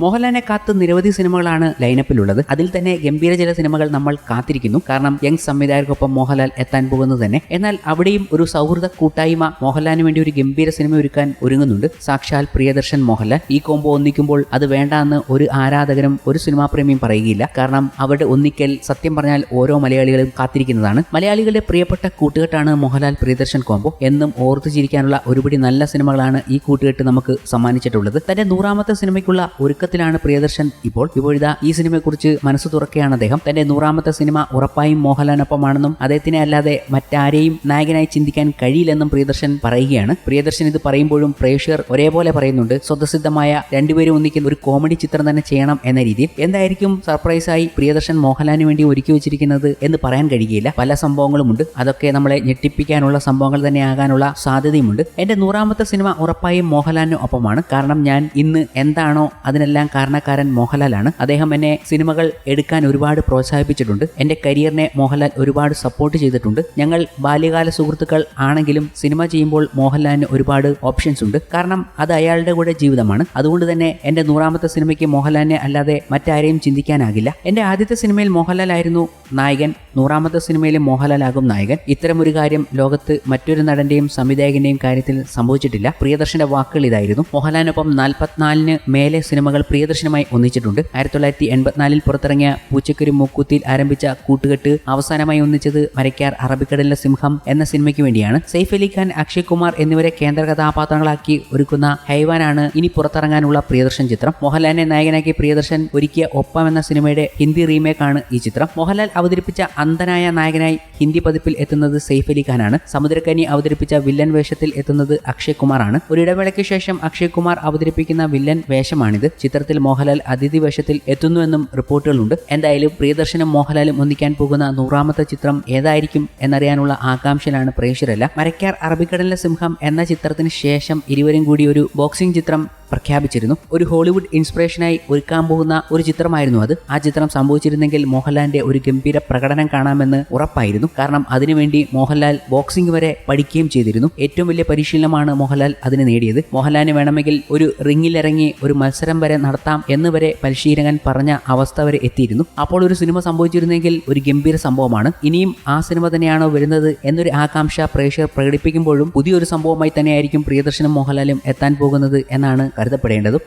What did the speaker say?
മോഹൻലാലിനെ കാത്ത് നിരവധി സിനിമകളാണ് ലൈനപ്പിലുള്ളത് അതിൽ തന്നെ ഗംഭീര ചില സിനിമകൾ നമ്മൾ കാത്തിരിക്കുന്നു. കാരണം യങ് സംവിധായകർക്കൊപ്പം മോഹൻലാൽ എത്താൻ പോകുന്നത് തന്നെ. എന്നാൽ അവിടെയും ഒരു സൗഹൃദ കൂട്ടായ്മ മോഹൻലാലിന് വേണ്ടി ഒരു ഗംഭീര സിനിമ ഒരുക്കാൻ ഒരുങ്ങുന്നുണ്ട്. സാക്ഷാൽ പ്രിയദർശൻ മോഹൻലാൽ. ഈ കോംബോ ഒന്നിക്കുമ്പോൾ അത് വേണ്ട എന്ന് ഒരു ആരാധകരും ഒരു സിനിമാ പ്രേമിയും പറയുകയില്ല. കാരണം അവരുടെ ഒന്നിക്കൽ സത്യം പറഞ്ഞാൽ ഓരോ മലയാളികളും കാത്തിരിക്കുന്നതാണ്. മലയാളികളുടെ പ്രിയപ്പെട്ട കൂട്ടുകെട്ടാണ് മോഹൻലാൽ പ്രിയദർശൻ കോംബോ. എന്നും ഓർത്തു ചിരിക്കാനുള്ള ഒരുപടി നല്ല സിനിമകളാണ് ഈ കൂട്ടുകെട്ട് നമുക്ക് സമ്മാനിച്ചിട്ടുള്ളത്. തന്റെ നൂറാമത്തെ സിനിമയ്ക്കുള്ള ഒരുക്കത്തിലാണ് പ്രിയദർശൻ ഇപ്പോൾ. ഇപ്പോഴിത ഈ സിനിമയെക്കുറിച്ച് മനസ്സ് തുറക്കുകയാണ് അദ്ദേഹം. തന്റെ നൂറാമത്തെ സിനിമ ഉറപ്പായും മോഹൻലാലിനൊപ്പമാണെന്നും അദ്ദേഹത്തിനെ അല്ലാതെ മറ്റാരെയും നായകനായി ചിന്തിക്കാൻ കഴിയില്ലെന്നും പ്രിയദർശൻ പറയുകയാണ്. പ്രിയദർശൻ ഇത് പറയുമ്പോഴും പ്രേക്ഷകർ ഒരേപോലെ പറയുന്നുണ്ട്. സ്വതസിദ്ധമായ രണ്ടുപേരും ഒന്നിക്കുന്ന ഒരു കോമഡി ചിത്രം തന്നെ ചെയ്യണം എന്ന രീതിയിൽ. എന്തായിരിക്കും സർപ്രൈസായി പ്രിയദർശൻ മോഹൻലാലിന് വേണ്ടി ഒരുക്കി വെച്ചിരിക്കുന്നത് എന്ന് പറയാൻ കഴിയുകയില്ല. പല സംഭവങ്ങളുമുണ്ട്. അതൊക്കെ നമ്മളെ ഞെട്ടിപ്പിക്കാനുള്ള സംഭവങ്ങൾ തന്നെ ആകാനുള്ള സാധ്യതയുമുണ്ട്. എന്റെ നൂറാമത്തെ സിനിമ ഉറപ്പായും മോഹൻലാലിന് ഒപ്പമാണ് കാരണം ഞാൻ ഇന്ന് എന്താണോ അതിനെല്ലാം കാരണക്കാരൻ മോഹൻലാലാണ്. അദ്ദേഹം എന്നെ സിനിമകൾ എടുക്കാൻ ഒരുപാട് പ്രോത്സാഹിപ്പിച്ചിട്ടുണ്ട്. എന്റെ കരിയറിനെ മോഹൻലാൽ ഒരുപാട് സപ്പോർട്ട് ചെയ്തിട്ടുണ്ട്. ഞങ്ങൾ ബാല്യകാല സുഹൃത്തുക്കൾ ആണെങ്കിലും സിനിമ ചെയ്യുമ്പോൾ മോഹൻലാലിന് ഒരുപാട് ഓപ്ഷൻസ് ഉണ്ട്. കാരണം അത് അയാളുടെ കൂടെ ജീവിതമാണ്. അതുകൊണ്ട് തന്നെ എന്റെ നൂറാമത്തെ സിനിമയ്ക്ക് മോഹൻലാലിനെ അല്ലാതെ മറ്റാരെയും ചിന്തിക്കാനാകില്ല. എന്റെ ആദ്യത്തെ സിനിമയിൽ മോഹൻലാൽ ആയിരുന്നു നായകൻ. നൂറാമത്തെ സിനിമയിലും മോഹൻലാലാകും നായകൻ. ഇത്തരമൊരു കാര്യം ലോകത്ത് മറ്റൊരു നടന്റെയും സംവിധായകന്റെയും കാര്യത്തിൽ സംഭവിച്ചിട്ടില്ല. പ്രിയദർശന്റെ വാക്കുകൾ ഇതായിരുന്നു. മോഹൻലാലിനൊപ്പം നാൽപ്പത്തിനാലിന് മേലെ സിനിമകൾ പ്രിയദർശനുമായി ഒന്നിച്ചിട്ടുണ്ട്. ആയിരത്തി തൊള്ളായിരത്തി എൺപത്തിനാലിൽ പുറത്തിറങ്ങിയ പൂച്ചക്കുരു മൂക്കൂത്തിൽ ആരംഭിച്ച കൂട്ടുകെട്ട് അവസാനമായി ഒന്നിച്ചത് മരക്കാർ അറബിക്കടലിലെ സിംഹം എന്ന സിനിമയ്ക്ക് വേണ്ടിയാണ്. സെയ്ഫ് അലി ഖാൻ അക്ഷയ് കുമാർ എന്നിവരെ കേന്ദ്ര കഥാപാത്രങ്ങളാക്കി ഒരുക്കുന്ന ഹൈവാനാണ് ഇനി പുറത്തിറങ്ങാനുള്ള പ്രിയദർശൻ ചിത്രം. മോഹൻലാലിനെ നായകനാക്കി പ്രിയദർശൻ ഒരുക്കിയ ഒപ്പം എന്ന സിനിമയുടെ ഹിന്ദി റീമേക്ക് ആണ് ഈ ചിത്രം. മോഹൻലാൽ അവതരിപ്പിച്ച അന്ധനായ നായകനായി ഹിന്ദി പതിപ്പിൽ എത്തുന്നത് സെയ്ഫ് അലി ഖാനാണ്. സമുദ്രക്കനി അവതരിപ്പിച്ച വില്ലൻ വേഷത്തിൽ എത്തുന്നത് അക്ഷയ് കുമാറാണ്. ഒരു ഇടവേളയ്ക്ക് ശേഷം അക്ഷയ് കുമാർ അവതരിപ്പിക്കുന്ന വില്ലൻ വേഷമാണിത്. ചിത്രത്തിൽ മോഹൻലാൽ അതിഥി വേഷത്തിൽ എത്തുന്നുവെന്നും റിപ്പോർട്ടുകളുണ്ട്. എന്തായാലും പ്രിയദർശനും മോഹൻലാലും ഒന്നിക്കാൻ പോകുന്ന നൂറാമത്തെ ചിത്രം ഏതായിരിക്കും എന്നറിയാനുള്ള ആകാംക്ഷയിലാണ് പ്രേക്ഷകരെല്ലാം. മരക്കാർ അറബിക്കടലിലെ സിംഹം എന്ന ചിത്രത്തിന് ശേഷം ഇരുവരും കൂടി ഒരു ബോക്സിംഗ് ചിത്രം പ്രഖ്യാപിച്ചിരുന്നു. ഒരു ഹോളിവുഡ് ഇൻസ്പിറേഷനായി ഒരുക്കാൻ പോകുന്ന ഒരു ചിത്രമായിരുന്നു അത്. ആ ചിത്രം സംഭവിച്ചിരുന്നെങ്കിൽ മോഹൻലാലിന്റെ ഒരു ഗംഭീര പ്രകടനം കാണാമെന്ന് ഉറപ്പായിരുന്നു. കാരണം അതിനുവേണ്ടി മോഹൻലാൽ ബോക്സിംഗ് വരെ പഠിക്കുകയും ചെയ്തിരുന്നു. ഏറ്റവും വലിയ പരിശീലനമാണ് മോഹൻലാൽ അതിന് നേടിയത്. മോഹൻലാലിന് വേണമെങ്കിൽ ഒരു റിങ്ങിലിറങ്ങി ഒരു മത്സരം വരെ നടത്താം എന്ന് വരെ പരിശീലകൻ പറഞ്ഞ അവസ്ഥ വരെ എത്തിയിരുന്നു. അപ്പോൾ ഒരു സിനിമ സംഭവിച്ചിരുന്നെങ്കിൽ ഒരു ഗംഭീര സംഭവമാണ്. ഇനിയും ആ സിനിമ തന്നെയാണോ വരുന്നത് എന്നൊരു ആകാംക്ഷ പ്രേക്ഷകർ പ്രകടിപ്പിക്കുമ്പോഴും പുതിയൊരു സംഭവമായി തന്നെയായിരിക്കും പ്രിയദർശനും മോഹൻലാലും എത്താൻ പോകുന്നത് എന്നാണ് കരുതപ്പെടേണ്ടതും.